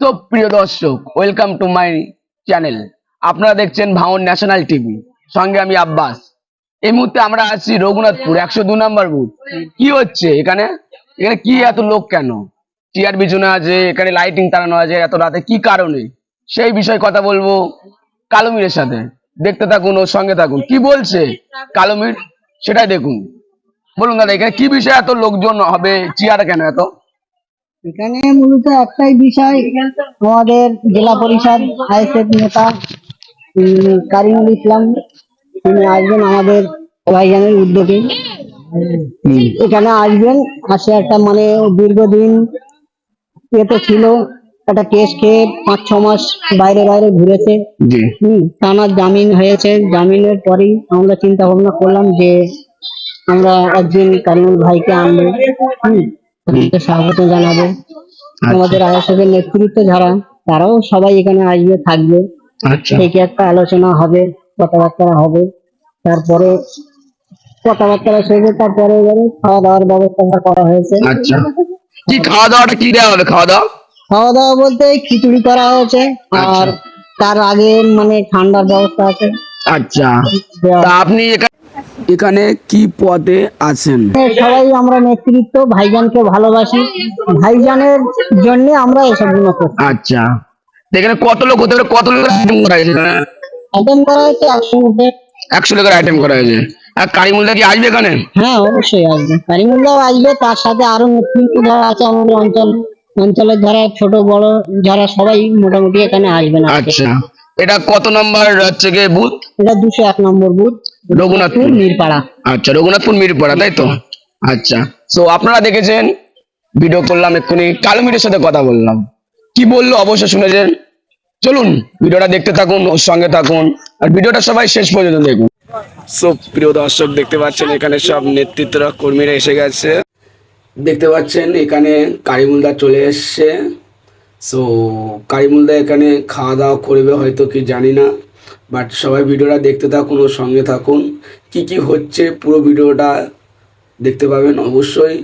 তো প্রিয় দর্শক ওয়েলকাম টু মাই চ্যানেল আপনারা দেখছেন ভাঙন ন্যাশনাল টিভি সঙ্গে আমি আব্বাস। এই মুহূর্তে আমরা আছি রঘুনাথপুর, একশো দু নম্বর বুথ। কি হচ্ছে এখানে? এখানে কি এত লোক কেন? চেয়ার বিছানো আছে, এখানে লাইটিং টানানো আছে, এত রাতে কি কারণে? সেই বিষয়ে কথা বলব কালুমিরের সাথে। দেখতে থাকুন, ওর সঙ্গে থাকুন। কি বলছে কালুমির? সেটাই দেখুন। বলুন দাদা, এখানে কি বিষয়ে এত লোকজন হবে? চেয়ার কেন এত? এখানে মূলত একটাই বিষয় আমাদের জেলা পরিষদ আইএসএফ নেতা কারিমুল ইসলাম। তিনি আসবেন আমাদের ভাইজানের উদ্যোগে। এখানে আসবেন আসে একটা মানে দীর্ঘদিন এতে ছিল একটা কেস খেয়ে পাঁচ ছ মাস বাইরে বাইরে ঘুরেছে। টানা জামিন হয়েছে। জামিনের পরেই আমরা চিন্তা ভাবনা করলাম যে আমরা একদিন কারিমুল ভাইকে আনব। স্বাগত জানাব। আমাদের আইএসএফের নেতৃত্ব যারা তারাও সবাই এখানে আসবে থাকবে। আচ্ছা। থেকে একটা আলোচনা হবে কথাবার্তা হবে। তারপরে কথাবার্তা শেষে তারপরে এবারে খাওয়া দাওয়ার ব্যবস্থা করা হয়েছে। আচ্ছা। কি খাওয়া দাওয়াটা কি দেওয়া হবে খাওয়া দাওয়া খাওয়া দাওয়া বলতে খিচুড়ি করা হয়েছে আর তার আগে মানে ঠান্ডার ব্যবস্থা আছে। আচ্ছা। তা আপনি এখা- এখানে কি পদে আছেন? সবাই আমরা নেতৃত্ব ভাইজানকে ভালোবাসি। ভাইজানের জন্য আমরা এসবগুলো করছি। আচ্ছা। এখানে কত লোক হতে পারে? কত লোকের আইটেম করা হয়েছে আইটেম করা হয়েছে একশো একশো লোকের আইটেম করা হয়েছে। আর কারিমুলদা কি আসবে এখানে? হ্যাঁ অবশ্যই আসবে। কারিমুল্লাহ আসবে তার সাথে আরও নেতৃত্ব যারা আছে আমাদের অঞ্চল অঞ্চলের যারা ছোট বড় যারা সবাই মোটামুটি এখানে আসবেন। আচ্ছা। এটা কত নম্বর হচ্ছে গিয়ে বুথ? এটা দুশো এক নম্বর বুথ। রঘুনাথপুর? মিরপাড়া। আচ্ছা রঘুনাথপুর মিরপাড়া তাই তো? আচ্ছা তো আপনারা দেখেছেন ভিডিও করলাম এক্ষুনি কালো মিরের সাথে কথা বললাম। কি বলল অবশ্যই শুনেছেন? চলুন ভিডিওটা দেখতে থাকুন ওর সঙ্গে থাকুন আর ভিডিওটা সবাই শেষ পর্যন্ত দেখুন। সো প্রিয় দর্শক দেখতে পাচ্ছেন এখানে সব নেতৃত্বরা কর্মীরা এসে গেছে। দেখতে পাচ্ছেন এখানে কারিমুলদা চলে এসছে। সো কারিমুলদা এখানে খাওয়া দাওয়া করবে হয়তো কি জানি না। বাট সবাই ভিডিওটা দেখতে থাকুন ওর সঙ্গে থাকুন। কি কি হচ্ছে পুরো ভিডিওটা দেখতে পাবেন অবশ্যই।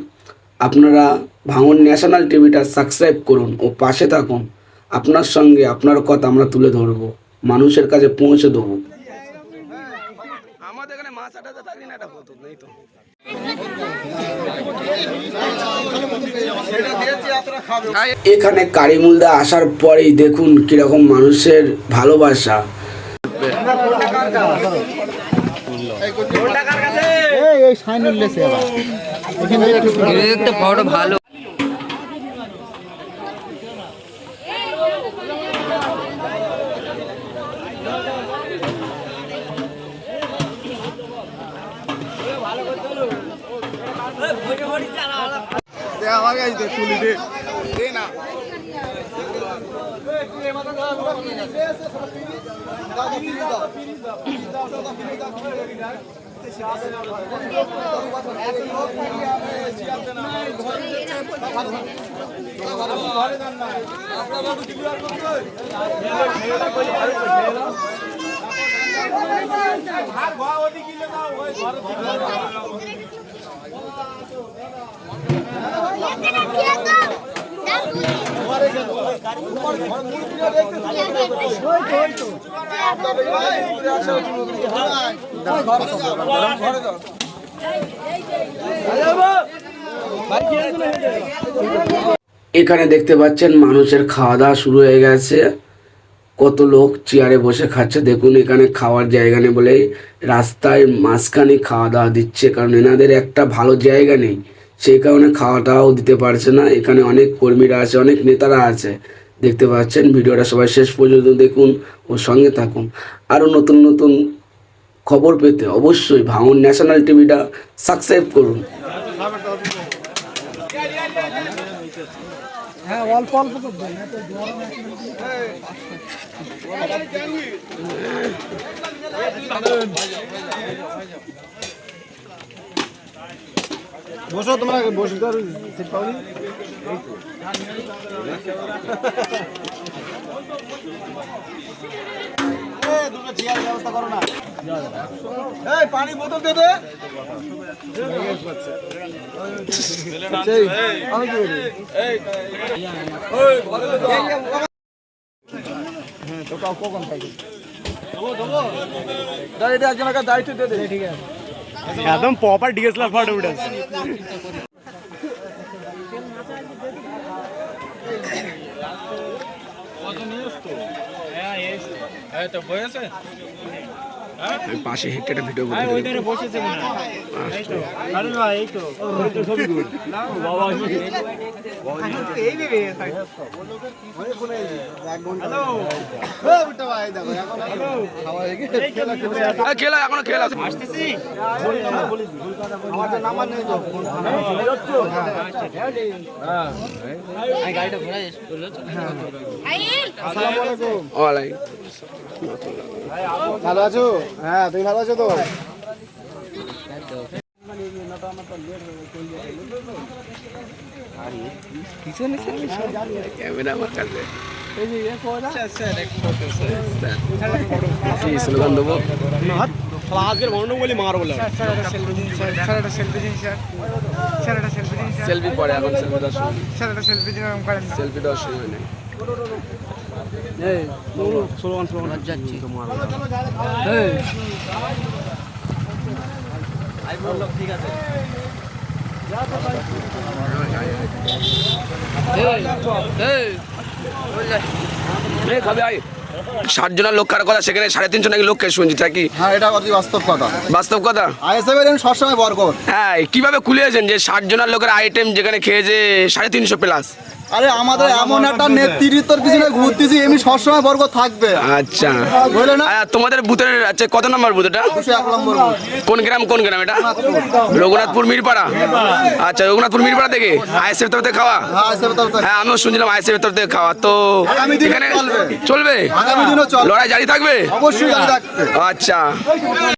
আপনারা ভাঙন ন্যাশনাল টিভিটা সাবস্ক্রাইব করুন ও পাশে থাকুন। আপনার সঙ্গে আপনার কথা আমরা তুলে ধরবো। মানুষের কাছে পৌঁছে দেবো। আমাদের এখানে মাছ আটাতে থাকলে না এটা হতো নেই তো। এখানে কারিমুলদা আসার পরেই দেখুন কীরকম মানুষের ভালোবাসা। ফটো ভালো। আমার কাছে দে না। আর ঘর ওটি গিলে না ওই ঘর ঘর এখানে দেখতে পাচ্ছেন মানুষের খাওয়া দাওয়া শুরু হয়ে গেছে। কত লোক চেয়ারে বসে খাচ্ছে। দেখুন, এখানে খাওয়ার জায়গা নেই বলে রাস্তায় মাঝখানে খাওয়া দাওয়া দিচ্ছে। কারণ এনাদের একটা ভালো জায়গা নেই। সেই কারণে খাওয়া দাওয়াও দিতে পারছে না এখানে অনেক কর্মীরা আছে অনেক নেতারা আছে দেখতে পাচ্ছেন ভিডিওটা সবাই শেষ পর্যন্ত দেখুন ও সঙ্গে থাকুন আরও নতুন নতুন খবর পেতে অবশ্যই ভাঙন ন্যাশনাল টিভিটা সাবস্ক্রাইব করুন বসো তোমরা বসে তো সিট পাওনি দুটো চেয়ার ব্যবস্থা করো না এই পানি বোতল দে দে দায়িত্ব দিয়ে দে ঠিক আছে একদম প্রপার ডিএসএলআর ফটো উঠেছে আমি পাশে হেঁটে একটা ভিডিও করতে দিলাম। বসেছে মনে হয়। খেলা এখনও খেলা ওয়ালাইকুম ভালো আছো হ্যাঁ তুমি ভালো আছো তো ক্যামেরা আমার কাছে কি স্লোগান দেবো আজকের বর্ণ বলি মার বলে সেলফি পরে এখন সেলফি সেলফি সময় নেই ষাট জনের লোক কার কথা? সেখানে সাড়ে তিনশো নাকি লোককে শুনছি তা কি? হ্যাঁ এটা অতি বাস্তব কথা। বাস্তব কথা? আইএসএফ এর সবসময় বরকত। হ্যাঁ কীভাবে খুলিয়েছেন যে ষাট জনের লোকের আইটেম যেখানে খেয়েছে সাড়ে তিনশো প্লাস আরে আমাদের এমন একটা নেতৃত্বর পিছনে ঘুরতেছি এমনি সবসময় বরকত থাকবে। আচ্ছা। বুঝলে না? আচ্ছা, তোমাদের বুথের আচ্ছা কত নম্বর বুথ এটা। কোন গ্রাম কোন গ্রাম এটা? রঘুনাথপুর। মিরপাড়া? আচ্ছা রঘুনাথপুর মিরপাড়া থেকে? আইএসএফ তরফ থেকে খাওয়া? হ্যাঁ। হ্যাঁ আমিও শুনছিলাম আইএসএফ তরফ থেকে খাওয়া। তো এখানে চলবে। চলবে? আগামী দিনও চলবে। লড়াই জারি থাকবে? অবশ্যই থাকবে। আচ্ছা।